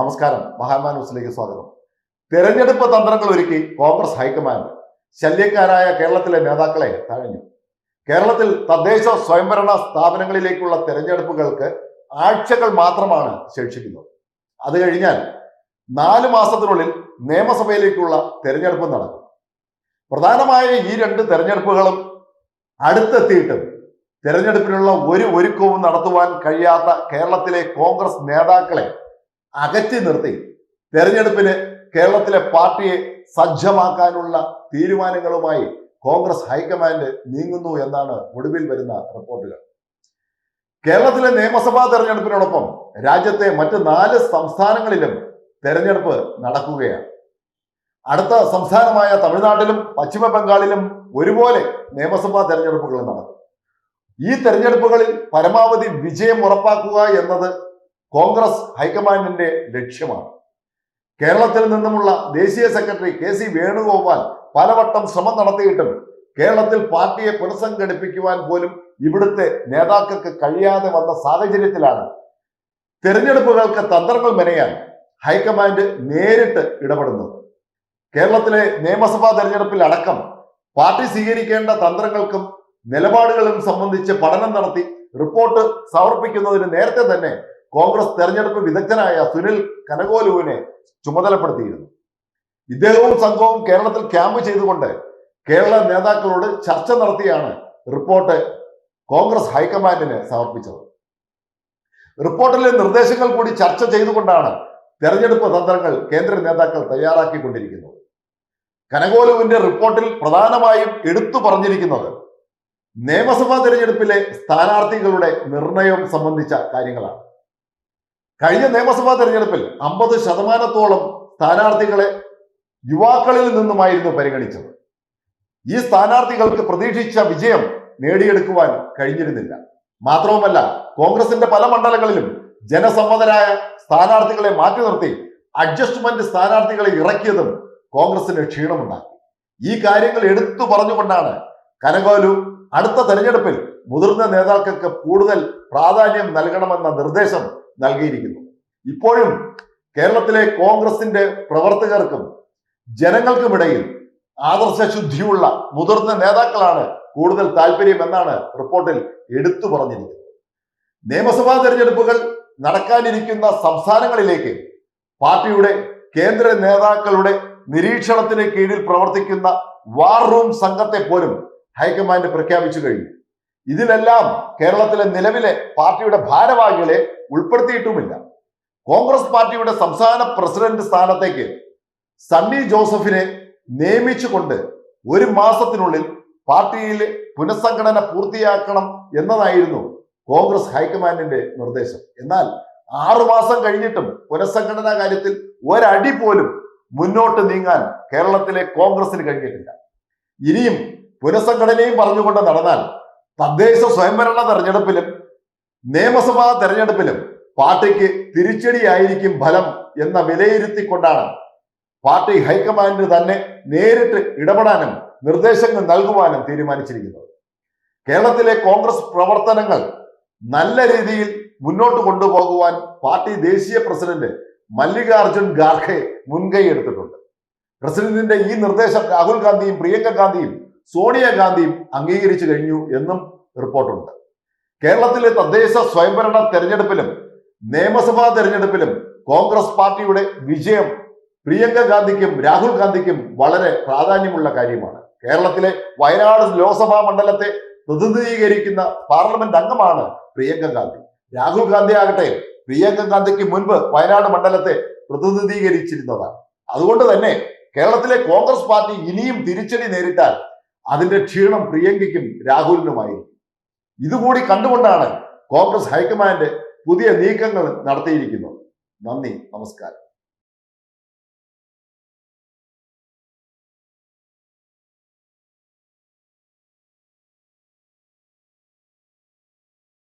നമസ്കാരം. മഹാമാൻ ന്യൂസിലേക്ക് സ്വാഗതം. തെരഞ്ഞെടുപ്പ് തന്ത്രങ്ങൾ ഒരുക്കി കോൺഗ്രസ് ഹൈക്കമാൻഡ്. ശല്യക്കാരായ കേരളത്തിലെ നേതാക്കളെ തഴഞ്ഞു. കേരളത്തിൽ തദ്ദേശ സ്വയംഭരണ സ്ഥാപനങ്ങളിലേക്കുള്ള തെരഞ്ഞെടുപ്പുകൾക്ക് ആഴ്ചകൾ മാത്രമാണ് ശേഷിക്കുന്നത്. അത് കഴിഞ്ഞാൽ നാല് മാസത്തിനുള്ളിൽ നിയമസഭയിലേക്കുള്ള തെരഞ്ഞെടുപ്പ് നടക്കും. പ്രധാനമായ ഈ രണ്ട് തെരഞ്ഞെടുപ്പുകളും അടുത്തെത്തിയിട്ടും തെരഞ്ഞെടുപ്പിനുള്ള ഒരു ഒരുക്കവും നടത്തുവാൻ കഴിയാത്ത കേരളത്തിലെ കോൺഗ്രസ് നേതാക്കളെ അകറ്റി നിർത്തി. തെരഞ്ഞെടുപ്പിന് കേരളത്തിലെ പാർട്ടിയെ സജ്ജമാക്കാനുള്ള തീരുമാനങ്ങളുമായി കോൺഗ്രസ് ഹൈക്കമാൻഡ് നീങ്ങുന്നു എന്നാണ് ഒടുവിൽ വരുന്ന റിപ്പോർട്ടുകൾ. കേരളത്തിലെ നിയമസഭാ തെരഞ്ഞെടുപ്പിനോടൊപ്പം രാജ്യത്തെ മറ്റ് നാല് സംസ്ഥാനങ്ങളിലും തെരഞ്ഞെടുപ്പ് നടക്കുകയാണ്. അടുത്ത സംസ്ഥാനമായ തമിഴ്നാട്ടിലും പശ്ചിമ ബംഗാളിലും ഒരുപോലെ നിയമസഭാ തെരഞ്ഞെടുപ്പുകൾ നടക്കും. ഈ തെരഞ്ഞെടുപ്പുകളിൽ പരമാവധി വിജയം ഉറപ്പാക്കുക എന്നത് കോൺഗ്രസ് ഹൈക്കമാൻഡിന്റെ ലക്ഷ്യമാണ്. കേരളത്തിൽ നിന്നുമുള്ള ദേശീയ സെക്രട്ടറി കെ സി വേണുഗോപാൽ പലവട്ടം ശ്രമം നടത്തിയിട്ടും കേരളത്തിൽ പാർട്ടിയെ പുനഃസംഘടിപ്പിക്കുവാൻ പോലും ഇവിടുത്തെ നേതാക്കൾക്ക് കഴിയാതെ വന്ന സാഹചര്യത്തിലാണ് തെരഞ്ഞെടുപ്പുകൾക്ക് തന്ത്രങ്ങൾ മെനയാൻ ഹൈക്കമാൻഡ് നേരിട്ട് ഇടപെടുന്നത്. കേരളത്തിലെ നിയമസഭാ തെരഞ്ഞെടുപ്പിൽ അടക്കം പാർട്ടി സ്വീകരിക്കേണ്ട തന്ത്രങ്ങൾക്കും നിലപാടുകളും സംബന്ധിച്ച് പഠനം നടത്തി റിപ്പോർട്ട് സമർപ്പിക്കുന്നതിന് നേരത്തെ തന്നെ കോൺഗ്രസ് തെരഞ്ഞെടുപ്പ് വിദഗ്ധനായ സുനിൽ കനകോലുവിനെ ചുമതലപ്പെടുത്തിയിരുന്നു. ഇദ്ദേഹവും സംഘവും കേരളത്തിൽ ക്യാമ്പ് ചെയ്തുകൊണ്ട് കേരള നേതാക്കളോട് ചർച്ച നടത്തിയാണ് റിപ്പോർട്ട് കോൺഗ്രസ് ഹൈക്കമാൻഡിന് സമർപ്പിച്ചത്. റിപ്പോർട്ടിലെ നിർദ്ദേശങ്ങൾ കൂടി ചർച്ച ചെയ്തുകൊണ്ടാണ് തെരഞ്ഞെടുപ്പ് തന്ത്രങ്ങൾ കേന്ദ്ര നേതാക്കൾ തയ്യാറാക്കിക്കൊണ്ടിരിക്കുന്നത്. കനകോലുവിന്റെ റിപ്പോർട്ടിൽ പ്രധാനമായും എടുത്തു പറഞ്ഞിരിക്കുന്നത് നിയമസഭാ തെരഞ്ഞെടുപ്പിലെ സ്ഥാനാർത്ഥികളുടെ നിർണയം സംബന്ധിച്ച കാര്യങ്ങളാണ്. കഴിഞ്ഞ നിയമസഭാ തെരഞ്ഞെടുപ്പിൽ അമ്പത് ശതമാനത്തോളം സ്ഥാനാർത്ഥികളെ യുവാക്കളിൽ നിന്നുമായിരുന്നു പരിഗണിച്ചത്. ഈ സ്ഥാനാർത്ഥികൾക്ക് പ്രതീക്ഷിച്ച വിജയം നേടിയെടുക്കുവാൻ കഴിഞ്ഞിരുന്നില്ല. മാത്രവുമല്ല കോൺഗ്രസിന്റെ പല മണ്ഡലങ്ങളിലും ജനസമ്മതരായ സ്ഥാനാർത്ഥികളെ മാറ്റി നിർത്തി അഡ്ജസ്റ്റ്മെന്റ് സ്ഥാനാർത്ഥികളെ ഇറക്കിയതും കോൺഗ്രസിന് ക്ഷീണമുണ്ടാക്കി. ഈ കാര്യങ്ങൾ എടുത്തു പറഞ്ഞുകൊണ്ടാണ് കനകോലു അടുത്ത തെരഞ്ഞെടുപ്പിൽ മുതിർന്ന നേതാക്കൾക്ക് കൂടുതൽ പ്രാധാന്യം നൽകണമെന്ന നിർദ്ദേശം നൽകിയിരിക്കുന്നു. ഇപ്പോഴും കേരളത്തിലെ കോൺഗ്രസിന്റെ പ്രവർത്തകർക്കും ജനങ്ങൾക്കുമിടയിൽ ആദർശ ശുദ്ധിയുള്ള മുതിർന്ന നേതാക്കളാണ് കൂടുതൽ താല്പര്യം എന്നാണ് റിപ്പോർട്ടിൽ എടുത്തു പറഞ്ഞിരിക്കുന്നത്. നിയമസഭാ തെരഞ്ഞെടുപ്പുകൾ നടക്കാനിരിക്കുന്ന സംസ്ഥാനങ്ങളിലേക്ക് പാർട്ടിയുടെ കേന്ദ്ര നേതാക്കളുടെ നിരീക്ഷണത്തിന് കീഴിൽ പ്രവർത്തിക്കുന്ന വാർ റൂം സംഘത്തെ പോലും ഹൈക്കമാൻഡ് പ്രഖ്യാപിച്ചു കഴിഞ്ഞു. ഇതിലെല്ലാം കേരളത്തിലെ നിലവിലെ പാർട്ടിയുടെ ഭാരവാഹികളെ ഉൾപ്പെടുത്തിയിട്ടുമില്ല. കോൺഗ്രസ് പാർട്ടിയുടെ സംസ്ഥാന പ്രസിഡന്റ് സ്ഥാനത്തേക്ക് സണ്ണി ജോസഫിനെ നിയമിച്ചുകൊണ്ട് ഒരു മാസത്തിനുള്ളിൽ പാർട്ടിയിൽ പുനഃസംഘടന പൂർത്തിയാക്കണം എന്നതായിരുന്നു കോൺഗ്രസ് ഹൈക്കമാൻഡിന്റെ നിർദ്ദേശം. എന്നാൽ ആറുമാസം കഴിഞ്ഞിട്ടും പുനഃസംഘടനാ കാര്യത്തിൽ ഒരടി പോലും മുന്നോട്ട് നീങ്ങാൻ കേരളത്തിലെ കോൺഗ്രസിന് കഴിഞ്ഞിട്ടില്ല. ഇനിയും പുനഃസംഘടനയും പറഞ്ഞുകൊണ്ട് നടന്നാൽ തദ്ദേശ സ്വയംഭരണ തെരഞ്ഞെടുപ്പിലും നിയമസഭാ തെരഞ്ഞെടുപ്പിലും പാർട്ടിക്ക് തിരിച്ചടിയായിരിക്കും ഫലം എന്ന വിലയിരുത്തിക്കൊണ്ടാണ് പാർട്ടി ഹൈക്കമാൻഡ് തന്നെ നേരിട്ട് ഇടപെടാനും നിർദ്ദേശങ്ങൾ നൽകുവാനും തീരുമാനിച്ചിരിക്കുന്നത്. കേരളത്തിലെ കോൺഗ്രസ് പ്രവർത്തനങ്ങൾ നല്ല രീതിയിൽ മുന്നോട്ട് കൊണ്ടുപോകുവാൻ പാർട്ടി ദേശീയ പ്രസിഡന്റ് മല്ലികാർജുൻ ഖാർഖെ മുൻകൈ എടുത്തിട്ടുണ്ട്. പ്രസിഡന്റിന്റെ ഈ നിർദ്ദേശം രാഹുൽ ഗാന്ധിയും പ്രിയങ്ക ഗാന്ധിയും സോണിയാഗാന്ധിയും അംഗീകരിച്ചു കഴിഞ്ഞു എന്നും റിപ്പോർട്ടുണ്ട്. കേരളത്തിലെ തദ്ദേശ സ്വയംഭരണ തെരഞ്ഞെടുപ്പിലും നിയമസഭാ തെരഞ്ഞെടുപ്പിലും കോൺഗ്രസ് പാർട്ടിയുടെ വിജയം പ്രിയങ്ക ഗാന്ധിക്കും രാഹുൽ ഗാന്ധിക്കും വളരെ പ്രാധാന്യമുള്ള കാര്യമാണ്. കേരളത്തിലെ വയനാട് ലോക്സഭാ മണ്ഡലത്തെ പ്രതിനിധീകരിക്കുന്ന പാർലമെന്റ് അംഗമാണ് പ്രിയങ്ക ഗാന്ധി. രാഹുൽ ഗാന്ധി ആകട്ടെ പ്രിയങ്ക ഗാന്ധിക്ക് മുൻപ് വയനാട് മണ്ഡലത്തെ പ്രതിനിധീകരിച്ചിരുന്നതാണ്. അതുകൊണ്ട് തന്നെ കേരളത്തിലെ കോൺഗ്രസ് പാർട്ടി ഇനിയും തിരിച്ചടി നേരിട്ടാൽ അതിന്റെ ക്ഷീണം പ്രിയങ്കയ്ക്കും രാഹുലിനുമായി ഇതുകൂടി കണ്ടുകൊണ്ടാണ് കോൺഗ്രസ് ഹൈക്കമാൻഡ് പുതിയ നീക്കങ്ങൾ നടത്തിയിരിക്കുന്നത്. നന്ദി നമസ്കാരം.